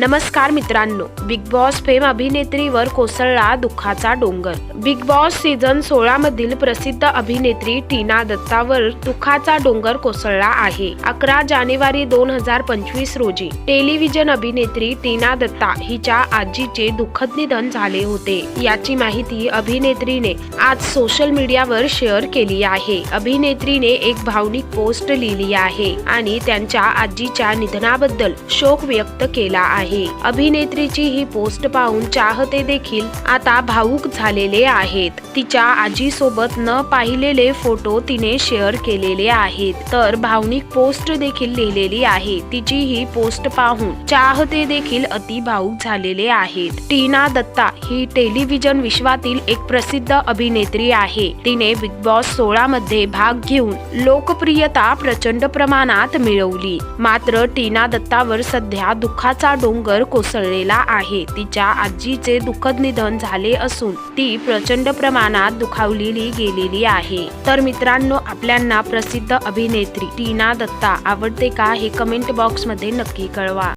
नमस्कार मित्रांनो big boss fame अभिनेत्रीवर कोसळला दुःखाचा डोंगर. बिग बॉस सीझन सोळा मधील प्रसिद्ध अभिनेत्री टीना दत्तावर दुःखाचा डोंगर कोसळला आहे. अकरा जानेवारी दोन हजार पंचवीस रोजी टेलिव्हिजन अभिनेत्री टीना दत्ता हिच्या आजीचे दुःखद निधन झाले होते. याची माहिती अभिनेत्रीने आज सोशल मीडियावर शेअर केली आहे. अभिनेत्रीने एक भावनिक पोस्ट लिहिली आहे आणि त्यांच्या आजीच्या निधनाबद्दल शोक व्यक्त केला आहे. अभिनेत्रीची ही पोस्ट पाहून चाहते देखील आता भावूक झालेले आहेत. तिच्या आजी सोबत न पाहिलेले फोटो तिने शेअर केलेले आहेत. तर भावनिक पोस्ट देखील लिहिलेली आहे. तिची ही पोस्ट पाहून चाहते देखील अति भावूक झालेले आहेत. टीना दत्ता ही टेलिव्हिजन विश्वातील एक प्रसिद्ध अभिनेत्री आहे. तिने बिग बॉस सोळा मध्ये भाग घेऊन लोकप्रियता प्रचंड प्रमाणात मिळवली. मात्र टीना दत्तावर सध्या दुःखाचा डोंगर कोसळलेला आहे. तिच्या आजीचे दुःखद निधन झाले असून ती प्रचंड प्रमाणात दुखावलेली गेलेली आहे. तर मित्रांनो आपल्यांना प्रसिद्ध अभिनेत्री टीना दत्ता आवडते का हे कमेंट बॉक्समध्ये नक्की कळवा.